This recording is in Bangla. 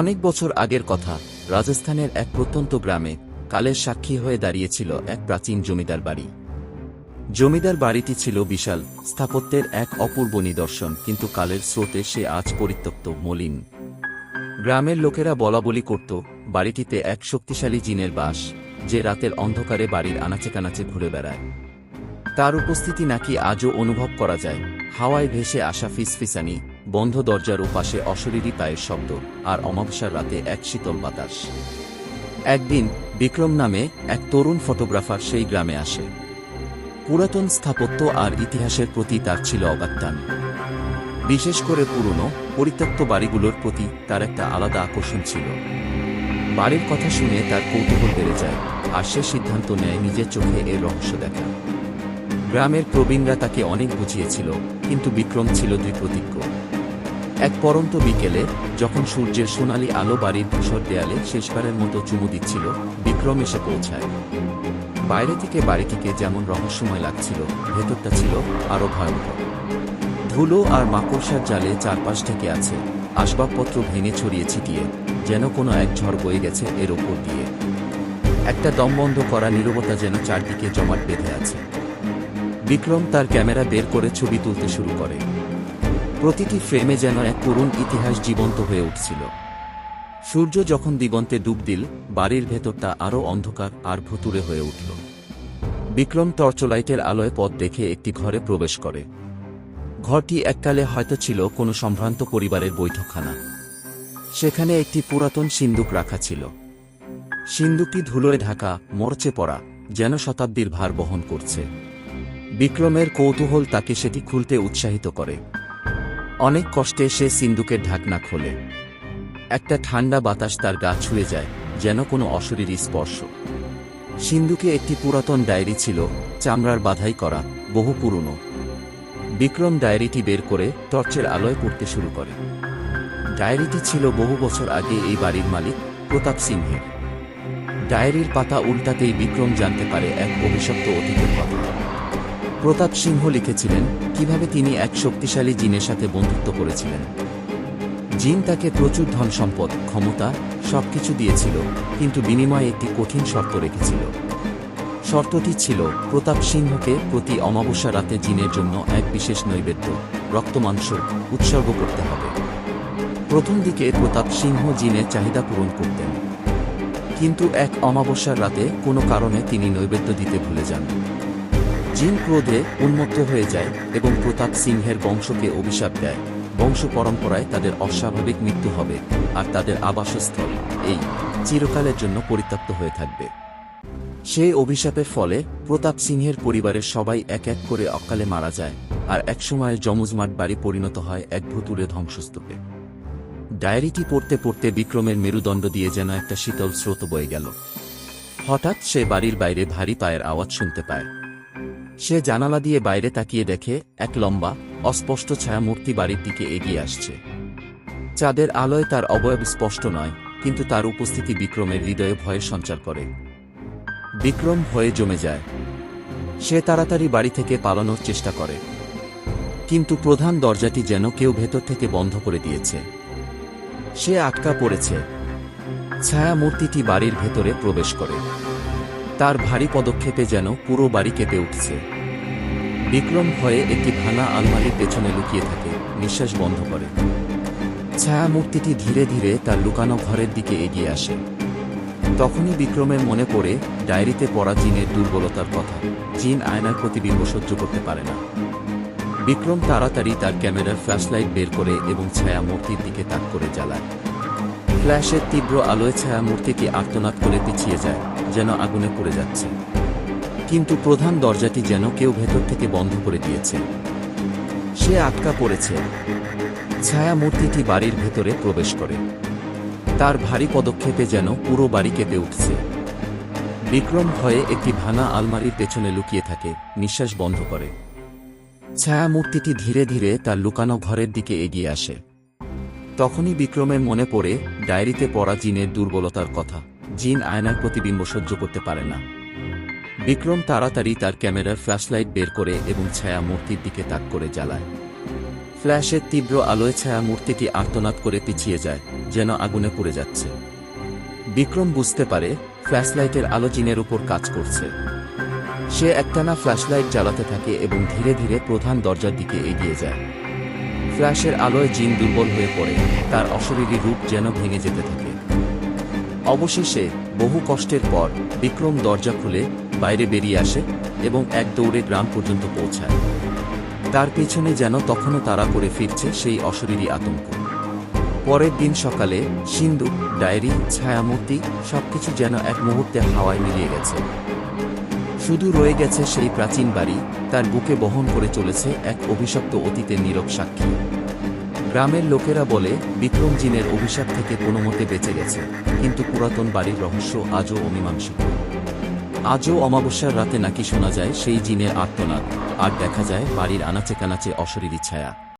অনেক বছর আগের কথা, রাজস্থানের এক প্রত্যন্ত গ্রামে কালের সাক্ষী হয়ে দাঁড়িয়েছিল এক প্রাচীন জমিদার বাড়ি। জমিদার বাড়িটি ছিল বিশাল, স্থাপত্যের এক অপূর্ব নিদর্শন, কিন্তু কালের স্রোতে সে আজ পরিত্যক্ত, মলিন। গ্রামের লোকেরা বলাবলি করত, বাড়িটিতে এক শক্তিশালী জিনের বাস, যে রাতের অন্ধকারে বাড়ির আনাচে কানাচে ঘুরে বেড়ায়। তার উপস্থিতি নাকি আজও অনুভব করা যায়, হাওয়ায় ভেসে আসা ফিসফিসানি বন্ধ দরজার ওপাশে অশরীরী পায়ের শব্দ আর অমাবস্যার রাতে এক শীতল বাতাস। একদিন বিক্রম নামে এক তরুণ ফটোগ্রাফার সেই গ্রামে আসে। পুরাতন স্থাপত্য আর ইতিহাসের প্রতি তার ছিল অগাত্যান বিশেষ করে পুরনো, পরিত্যক্ত বাড়িগুলোর প্রতি তার একটা আলাদা আকর্ষণ ছিল। বাড়ির কথা শুনে তার কৌতূহল বেড়ে যায় আর সে সিদ্ধান্ত নেয় নিজের চোখে এর রহস্য দেখা। গ্রামের প্রবীণরা তাকে অনেক বুঝিয়েছিল, কিন্তু বিক্রম ছিল দুই প্রতিজ্ঞ এক পরন্ত বিকেলে, যখন সূর্যের সোনালি আলো বাড়ির ধূসর দেয়ালে শেষবারের মতো চুমু দিচ্ছিল, বিক্রম এসে পৌঁছায়। বাইরে থেকে বাড়িটিকে যেমন রহস্যময় লাগছিল, ভেতরটা ছিল আরও ভয়ঙ্কর ধুলো আর মাকড়সার জালে চারপাশ থেকে আছে, আসবাবপত্র ভেঙে ছড়িয়ে ছিটিয়ে, যেন কোনো এক ঝড় বয়ে গেছে এর ওপর দিয়ে। একটা দমবন্ধ করা নীরবতা যেন চারদিকে জমাট বেঁধে আছে। বিক্রম তার ক্যামেরা বের করে ছবি তুলতে শুরু করে। প্রতিটি ফ্রেমে যেন এক করুণ ইতিহাস জীবন্ত হয়ে উঠছিল। সূর্য যখন দিগন্তে ডুব দিল, বাড়ির ভেতরটা আরও অন্ধকার আর ভুতুরে হয়ে উঠল। বিক্রম টর্চলাইটের আলোয় পথ দেখে একটি ঘরে প্রবেশ করে। ঘরটি এককালে হয়তো ছিল কোনো সম্ভ্রান্ত পরিবারের বৈঠকখানা। সেখানে একটি পুরাতন সিন্দুক রাখা ছিল। সিন্দুকটি ধুলোয় ঢাকা, মরচে পড়া, যেন শতাব্দীর ভার বহন করছে। বিক্রমের কৌতূহল তাকে সেটি খুলতে উৎসাহিত করে। অনেক কষ্টে সে সিন্দুকের ঢাকনা খোলে। একটা ঠান্ডা বাতাস তার গা ছুঁয়ে যায়, যেন কোনো অশরীরী স্পর্শ। সিন্ধুকে একটি পুরাতন ডায়েরি ছিল, চামড়ার বাধাই করা, বহু পুরনো। বিক্রম ডায়েরিটি বের করে টর্চের আলোয় পড়তে শুরু করে। ডায়েরিটি ছিল বহু বছর আগে এই বাড়ির মালিক, প্রতাপ সিংহের। ডায়েরির পাতা উল্টাতেই বিক্রম জানতে পারে এক অভিশপ্ত অতীতের কথা। প্রতাপ সিংহ লিখেছিলেন, কীভাবে তিনি এক শক্তিশালী জিনের সাথে বন্ধুত্ব করেছিলেন। জিন তাকে প্রচুর ধন সম্পদ, ক্ষমতা, সবকিছু দিয়েছিল, কিন্তু বিনিময়ে একটি কঠিন শর্ত রেখেছিল। শর্তটি ছিল, প্রতাপ সিংহকে প্রতি অমাবস্যা রাতে জিনের জন্য এক বিশেষ নৈবেদ্য, রক্তমাংস, উৎসর্গ করতে হবে। প্রথম দিকে প্রতাপ সিংহ জিনের চাহিদা পূরণ করতেন। কিন্তু এক অমাবস্যার রাতে কোনো কারণে তিনি নৈবেদ্য দিতে ভুলে যান। জিন ক্রোধে উন্মত্ত হয়ে যায় এবং প্রতাপ সিংহের বংশকে অভিশাপ দেয়। বংশ পরম্পরায় তাদের অস্বাভাবিক মৃত্যু হবে আর তাদের আবাসস্থল এই চিরকালের জন্য পরিত্যক্ত হয়ে থাকবে। সেই অভিশাপের ফলে প্রতাপ সিংহের পরিবারের সবাই এক এক করে অকালে মারা যায় আর একসময় যমুজমাট বাড়ি পরিণত হয় এক ভুতুরে ধ্বংসস্তূপে। ডায়েরিটি পড়তে পড়তে বিক্রমের মেরুদণ্ড দিয়ে যেন একটা শীতল স্রোত বয়ে গেল। হঠাৎ সে বাড়ির বাইরে ভারী পায়ের আওয়াজ শুনতে পায়। সে জানালা দিয়ে বাইরে তাকিয়ে দেখে এক লম্বা, অস্পষ্ট ছায়ামূর্তি বাড়ির দিকে এগিয়ে আসছে। চাঁদের আলোয় তার অবয়ব স্পষ্ট নয়, কিন্তু তার উপস্থিতি বিক্রমের হৃদয়ে ভয়ে সঞ্চার করে। বিক্রম ভয়ে জমে যায়। সে তাড়াতাড়ি বাড়ি থেকে পালানোর চেষ্টা করে। কিন্তু প্রধান দরজাটি যেন কেউ ভেতর থেকে বন্ধ করে দিয়েছে। সে আটকা পড়েছে। ছায়া মূর্তিটি বাড়ির ভেতরে প্রবেশ করে। তার ভারী পদক্ষেপে যেন পুরো বাড়ি কেঁপে উঠছে। বিক্রম ভয়ে একটি ভাঙা আলমারির পেছনে লুকিয়ে থাকে, নিঃশ্বাস বন্ধ করে। ছায়া মূর্তিটি ধীরে ধীরে তার লুকানো ঘরের দিকে এগিয়ে আসে। তখনই বিক্রমের মনে পড়ে ডায়েরিতে পড়া জিনের দুর্বলতার কথা। জিন আয়নার প্রতিবিম্ব সহ্য করতে পারে না। বিক্রম তাড়াতাড়ি তার ক্যামেরার ফ্ল্যাশলাইট বের করে এবং ছায়া মূর্তির দিকে তাক করে জ্বালায়। ফ্ল্যাশের তীব্র আলোয় ছায়া মূর্তিটি আর্তনাদ করে পিছিয়ে যায়, যেন আগুনে পড়ে যাচ্ছে। কিন্তু প্রধান দরজাটি যেন কেউ ভেতর থেকে বন্ধ করে দিয়েছে। সে আটকা পড়েছে। ছায়া মূর্তিটি বাড়ির ভেতরে প্রবেশ করে। তার ভারী পদক্ষেপে যেন পুরো বাড়ি কেঁপে উঠছে। বিক্রম ভয়ে একটি ভাঙা আলমারির পেছনে লুকিয়ে থাকে, নিঃশ্বাস বন্ধ করে। ছায়া মূর্তিটি ধীরে ধীরে তার লুকানো ঘরের দিকে এগিয়ে আসে। তখনই বিক্রমের মনে পড়ে ডায়েরিতে পড়া জিনের দুর্বলতার কথা। জিন আয়নার প্রতিবিম্ব সহ্য করতে পারে না। বিক্রম তাড়াতাড়ি তার ক্যামেরার ফ্ল্যাশলাইট বের করে এবং ছায়া মূর্তির দিকে তাক করে জ্বালায়। ফ্ল্যাশের তীব্র আলোয় ছায়া মূর্তিটি আর্তনাদ করে পিছিয়ে যায়, যেন আগুনে পড়ে যাচ্ছে। বিক্রম বুঝতে পারে, ফ্ল্যাশলাইটের আলো জিনের উপর কাজ করছে। সে একটানা ফ্ল্যাশলাইট জ্বালাতে থাকে এবং ধীরে ধীরে প্রধান দরজার দিকে এগিয়ে যায়। ফ্ল্যাশের আলোয় জিন দুর্বল হয়ে পড়ে। তার অশরীরী রূপ যেন ভেঙে যেতে থাকে। অবশেষে বহু কষ্টের পর বিক্রম দরজা খুলে বাইরে বেরিয়ে আসে এবং এক দৌড়ে গ্রাম পর্যন্ত পৌঁছায়। তার পেছনে যেন তখনও তারা করে ফিরছে সেই অশরীরী আতঙ্ক। পরের দিন সকালে সিন্ধু, ডায়েরি, ছায়ামূর্তি সবকিছু যেন এক মুহূর্তে হাওয়ায় মিলিয়ে গেছে। শুধু রয়ে গেছে সেই প্রাচীন বাড়ি, তার বুকে বহন করে চলেছে এক অভিশপ্ত অতীতের নীরব সাক্ষী। গ্রামের লোকেরা বলে বিক্রম জিনের অভিশাপ থেকে কোনো মতে বেঁচে গেছে, কিন্তু পুরাতন বাড়ির রহস্য আজও অমীমাংসিত। আজও অমাবস্যার রাতে নাকি শোনা যায় সেই জিনের আর্তনাদ, আর দেখা যায় বাড়ির আনাচে কানাচে অশরীরী ছায়া।